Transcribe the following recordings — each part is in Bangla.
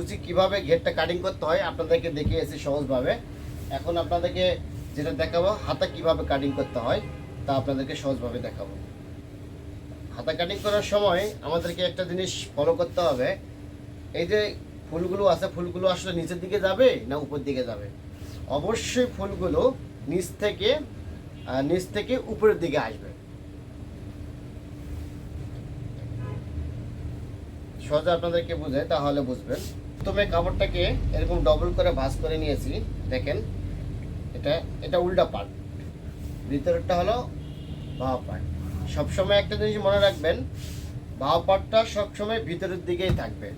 কুচি কীভাবে ঘেরটা কাটিং করতে হয়, আপনাদেরকে দেখিয়েছি সহজভাবে। এখন আপনাদেরকে যেটা দেখাবো, হাতা কীভাবে কাটিং করতে হয়, তা আপনাদেরকে সহজভাবে দেখাবো। হাতা কাটিং করার সময় আমাদেরকে একটা জিনিস ফলো করতে হবে। এই যে ফুলগুলো আছে, ফুলগুলো আসলে নিচের দিকে যাবে না উপর দিকে যাবে? অবশ্যই ফুলগুলো নিচ থেকে নিচ থেকে উপরের দিকে আসবে। সহজে আপনাদেরকে বুঝে তাহলে বুঝবেন। প্রথমে কাপড়টাকে এরকম ডবল করে ভাঁজ করে নিয়েছি। দেখেন, এটা এটা উল্টা পার্ট ভিতরেরটা হলো বাহা পার্ট সবসময় একটা জিনিস মনে রাখবেন বাহা পার্টটা সবসময় ভিতরের দিকেই থাকবে।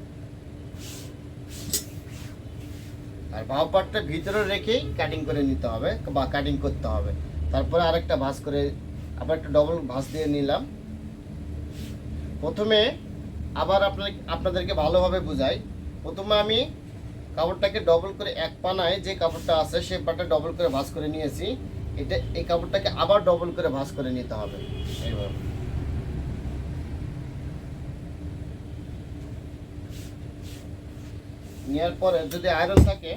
আর বাহা পার্টটা ভিতরে রেখেই কাটিং করে নিতে হবে, বা কাটিং করতে হবে। তারপরে আরেকটা ভাঁজ করে, আবার একটা ডবল ভাঁজ দিয়ে নিলাম। প্রথমে আবার আপনাদেরকে ভালোভাবে বুঝাই। প্রথমে আমি কাপড়টাকে ডবল করে এক পানায় যে কাপড়টা আছে সেই পাটা ডবল করে ভাঁজ করে নিয়েছি। এটা, এই কাপড়টাকে আবার ডবল করে ভাঁজ করে নিতে হবে। নেওয়ার পরে যদি আয়রন থাকে,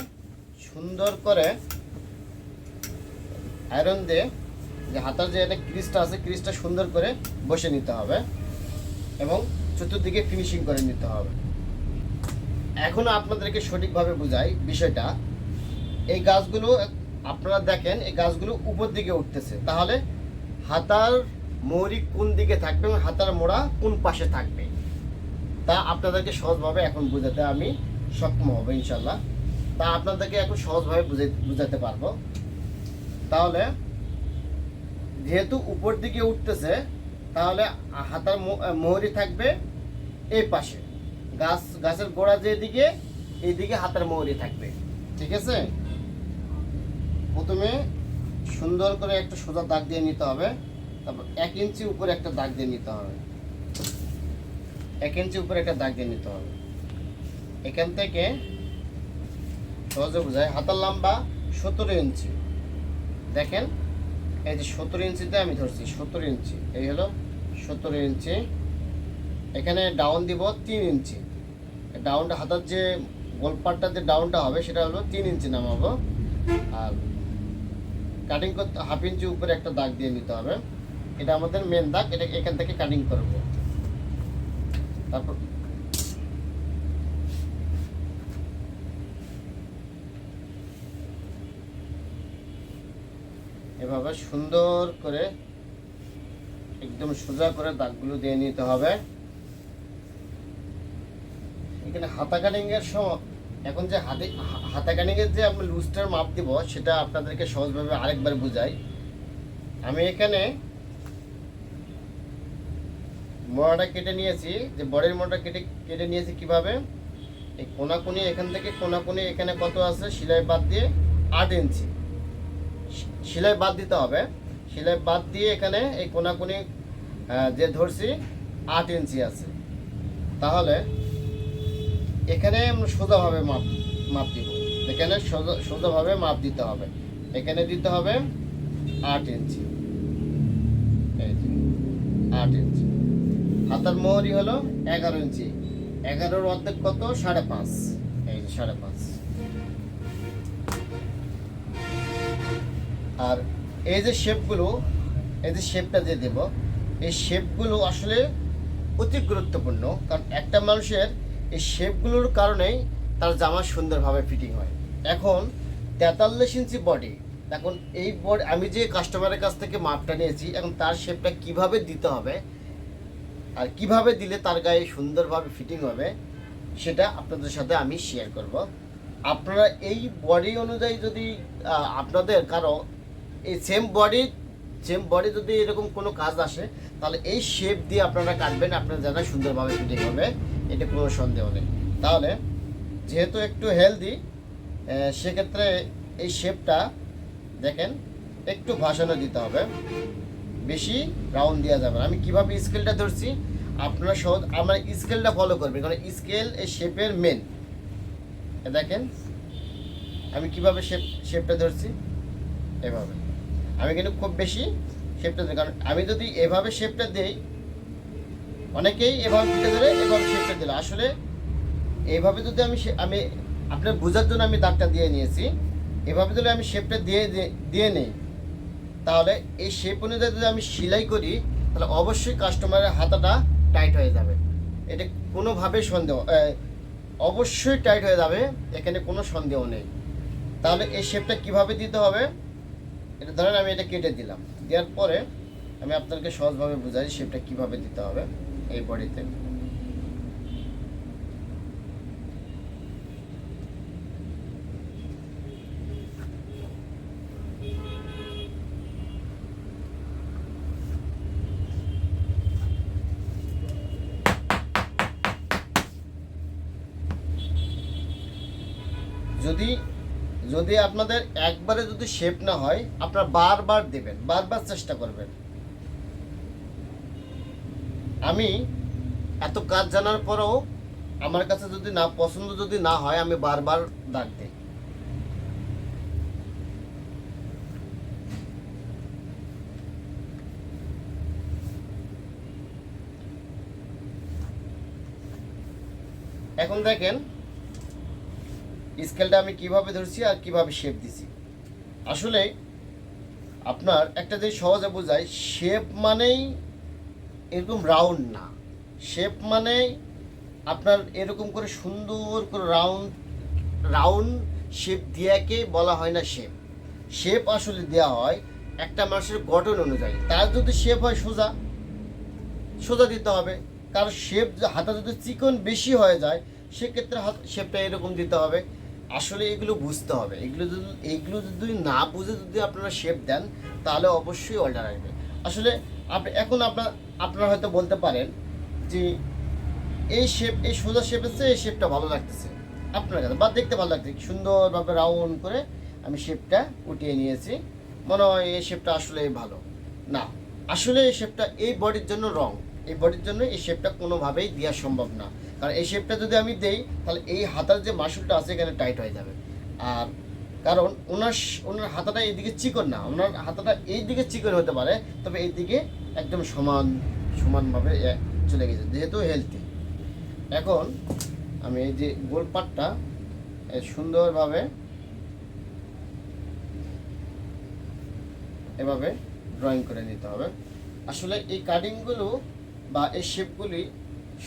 সুন্দর করে আয়রন দিয়ে যে হাতার যে একটা ক্রিজটা আছে ক্রিজটা সুন্দর করে বসে নিতে হবে এবং চতুর্দিকে ফিনিশিং করে নিতে হবে। এখন আপনাদেরকে সঠিকভাবে বোঝাই বিষয়টা। এই গাছগুলো, আপনারা দেখেন, এই গাছগুলো উপর দিকে উঠতেছে। তাহলে হাতার মৌরি কোন দিকে থাকবে এবং হাতার মোড়া কোন পাশে থাকবে? তা আপনাদেরকে সহজভাবে এখন বোঝাতে আমি সক্ষম হব ইনশাল্লাহ তা আপনাদেরকে এখন সহজভাবে বুঝে বুঝাতে পারব। তাহলে যেহেতু উপর দিকে উঠতেছে, তাহলে হাতার মোহরি থাকবে এই পাশে। গাছ, গাছের গোড়া যেদিকে, এইদিকে হাতের মৌরি থাকবে। ঠিক আছে? প্রথমে সুন্দর করে একটা সোজা দাগ দিয়ে নিতে হবে। তারপর এক ইঞ্চি উপরে একটা দাগ দিয়ে নিতে হবে। এক ইঞ্চি উপরে একটা দাগ দিয়ে নিতে হবে। এখান থেকে সহজে বোঝায়, হাতার লম্বা সতেরো ইঞ্চি। দেখেন, এই যে সতেরো ইঞ্চিতে আমি ধরছি সতেরো ইঞ্চি। এই হলো সতেরো ইঞ্চি। এখানে ডাউন দিব তিন ইঞ্চি। ডাউনটা হাতার যে গোলপাটটা যে ডাউনটা হবে, সেটা হলো তিন ইঞ্চি নামাবো। আর কাটিং করতে হাফ ইঞ্চি উপরে একটা দাগ দিয়ে নিতে হবে। এটা আমাদের মেন দাগ, এটা এখান থেকে কাটিং করব। তারপর এভাবে সুন্দর করে, একদম সোজা করে দাগগুলো দিয়ে নিতে হবে। এখানে হাতা কাটিং এর সময় এখন যে হাতে হাতা কাটিং এর যে আমি লুজটার মাপ দিব, সেটা আপনাদেরকে সহজভাবে আরেকবার বুঝাই। আমি এখানে মোড়াটা কেটে নিয়েছি, যে বডির মোড়াটা কেটে কেটে নিয়েছি কীভাবে? এই কোনাকুনি এখান থেকে, কোনাকুনি এখানে কত আছে? সেলাই বাদ দিয়ে আট ইঞ্চি। সেলাই বাদ দিতে হবে। সেলাই বাদ দিয়ে এখানে এই কোনাকুনি যে ধরছি, আট ইঞ্চি আছে। তাহলে এখানে আমরা সোজাভাবে মাপ মাপ দিব। এখানে সোজা, সোজাভাবে মাপ দিতে হবে। এখানে দিতে হবে আট ইঞ্চি। আট ইঞ্চি। হাতার মোহরি হলো এগারো ইঞ্চি। এগারোর অর্ধেক কত? সাড়ে পাঁচ। এই যে, সাড়ে পাঁচ। আর এই যে শেপগুলো, এই যে শেপটা দিয়ে দেব। এই শেপগুলো আসলে অতি গুরুত্বপূর্ণ, কারণ একটা মানুষের এই শেপগুলোর কারণেই তার জামা সুন্দরভাবে ফিটিং হয়। এখন তেতাল্লিশ ইঞ্চি বডি এখন এই বডি আমি যে কাস্টমারের কাছ থেকে মাপটা নিয়েছি, এখন তার শেপটা কীভাবে দিতে হবে আর কীভাবে দিলে তার গায়ে সুন্দরভাবে ফিটিং হবে, সেটা আপনাদের সাথে আমি শেয়ার করব। আপনারা এই বডি অনুযায়ী যদি আপনাদের কারও এই সেম বডি বডি যদি এরকম কোনো কাজ আসে, তাহলে এই শেপ দিয়ে আপনারা কাটবেন, আপনার যেন সুন্দরভাবে ফিটিং হবে, এটা কোনো সন্দেহ নেই। তাহলে, যেহেতু একটু হেলদি সেক্ষেত্রে এই শেপটা দেখেন, একটু ভাসানো দিতে হবে। বেশি রাউন্ড দেওয়া যাবে আমি কীভাবে স্কেলটা ধরছি? আপনারা সহজ, আমার স্কেলটা ফলো করবেন, কারণ স্কেল এই শেপের মেন দেখেন, আমি কীভাবে শেপ শেপটা ধরছি? এভাবে। আমি কিন্তু খুব বেশি শেপটা দিই, কারণ আমি যদি এভাবে শেপটা দেই, অনেকেই এভাবে দিতে ধরে এভাবে শেপটা দিল। আসলে এইভাবে যদি আমি আমি আপনার বোঝার জন্য আমি দাগটা দিয়ে নিয়েছি, এভাবে যদি আমি শেপটা দিয়ে দিয়ে- দিয়ে নেই, তাহলে এই শেপ অনুযায়ী যদি আমি সেলাই করি, তাহলে অবশ্যই কাস্টমারের হাতাটা টাইট হয়ে যাবে। এটা কোনোভাবেই সন্দেহ অবশ্যই টাইট হয়ে যাবে, এখানে কোনো সন্দেহ নেই। তাহলে এই শেপটা কীভাবে দিতে হবে? এটা ধরেন আমি এটা কেটে দিলাম। দেওয়ার পরে আমি আপনাদেরকে সহজভাবে বুঝাই শেপটা কীভাবে দিতে হবে এই বডিতে। যদি যদি আপনাদের একবারে যদি শেপ না হয়, আপনারা বারবার দেবেন, বারবার চেষ্টা করবেন। আমি এত কাজ জানার পরেও আমার কাছে যদি না, পছন্দ যদি না হয়, আমি বারবার দাগ দিই। এখন দেখেন স্কেলটা আমি কীভাবে ধরছি আর কীভাবে শেপ দিছি। আসলে আপনার একটা যে সহজে বোঝায় শেপ মানেই এরকম রাউন্ড না। শেপ মানে আপনার এরকম করে সুন্দর করে রাউন্ড রাউন্ড শেপ দিয়াকে বলা হয় না শেপ শেপ আসলে দেওয়া হয় একটা মানুষের গঠন অনুযায়ী। তার যদি শেপ হয় সোজা সোজা দিতে হবে। কারণ শেপ হাতা যদি চিকন বেশি হয়ে যায়, সেক্ষেত্রে হাত শেপটা এরকম দিতে হবে। আসলে এগুলো বুঝতে হবে। এগুলো যদি এগুলো যদি না বুঝে যদি আপনারা শেপ দেন, তাহলে অবশ্যই অল্টার আসবে। আসলে আপনি, এখন আপনার, আপনারা হয়তো বলতে পারেন যে এই শেপ এই সোজা শেপ এসছে এই শেপটা ভালো লাগতেছে আপনার কাছে, বা দেখতে ভালো লাগছে সুন্দরভাবে রাউন্ড করে আমি শেপটা উঠিয়ে নিয়েছি। মনে হয় এই শেপটা আসলে ভালো। না, আসলে এই শেপটা এই বডির জন্য রং এই বডির জন্য এই শেপটা কোনোভাবেই দেওয়া সম্ভব না। কারণ এই শেপটা যদি আমি দেই, তাহলে এই হাতার যে মাসুলটা আছে এখানে টাইট হয়ে যাবে। আর কারণ ওনার ওনার হাতাটা এইদিকে চিকন না, ওনার হাতাটা এই দিকে চিকন হতে পারে, তবে এই দিকে একদম সমান, সমানভাবে চলে গেছে, যেহেতু হেলদি এখন আমি এই যে গোল পাটটা সুন্দরভাবে এভাবে ড্রয়িং করে নিতে হবে। আসলে এই কাটিংগুলো বা এই শেপগুলি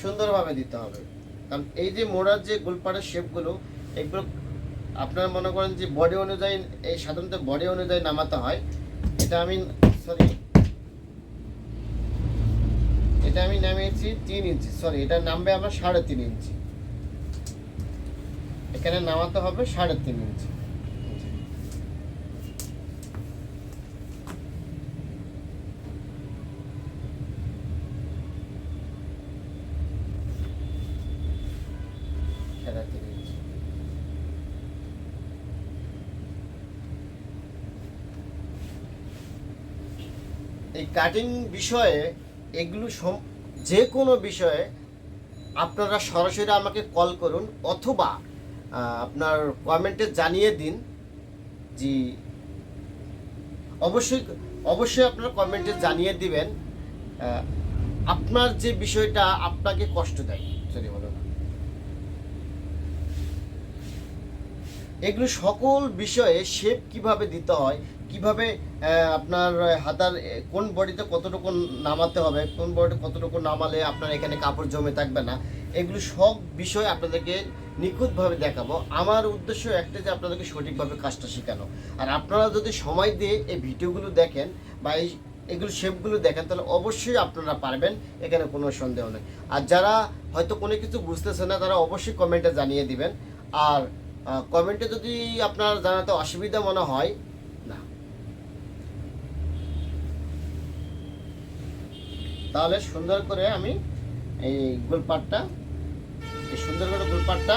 সুন্দরভাবে দিতে হবে। কারণ এই যে মোড়ার যে গোলপাড়ের শেপগুলো এগুলো আপনারা মনে করেন যে বডি অনুযায়ী, এই সাধারণত বডি অনুযায়ী নামাতে হয়। এটা আমি সরি এটা আমি নামিয়েছি তিন ইঞ্চি সরি এটা নামবে আমার সাড়ে তিন ইঞ্চি। এখানে নামাতে হবে সাড়ে তিন ইঞ্চি সাড়ে তিন ইঞ্চি এই কাটিং বিষয়ে এগুলো যে কোনো বিষয়ে আপনারা সরাসরি আমাকে কল করুন অথবা আপনার কমেন্টে জানিয়ে দিন যে অবশ্যই অবশ্যই আপনার কমেন্টে জানিয়ে দিবেন আপনার যে বিষয়টা আপনাকে কষ্ট দেয়, যদি বলুন। এগুলো সকল বিষয়ে শেপ কীভাবে দিতে হয় কীভাবে আপনার হাতার কোন বডিতে কতটুকু নামাতে হবে, কোন বডি কতটুকু নামালে আপনার এখানে কাপড় জমে থাকবে না, এগুলো সব বিষয় আপনাদেরকে নিখুঁতভাবে দেখাবো। আমার উদ্দেশ্য একটা যে আপনাদেরকে সঠিকভাবে কাজটা শেখানো। আর আপনারা যদি সময় দিয়ে এই ভিডিওগুলো দেখেন বা এই এগুলো শেপগুলো দেখেন, তাহলে অবশ্যই আপনারা পারবেন, এখানে কোনো সন্দেহ নেই। আর যারা হয়তো কোনো কিছু বুঝতেছে না, তারা অবশ্যই কমেন্টে জানিয়ে দিবেন। আর কমেন্টে যদি আপনার জানাতে অসুবিধা মনে হয় না তাহলে সুন্দর করে আমি এই গোলপাটটা এই সুন্দর করে গোলপাটটা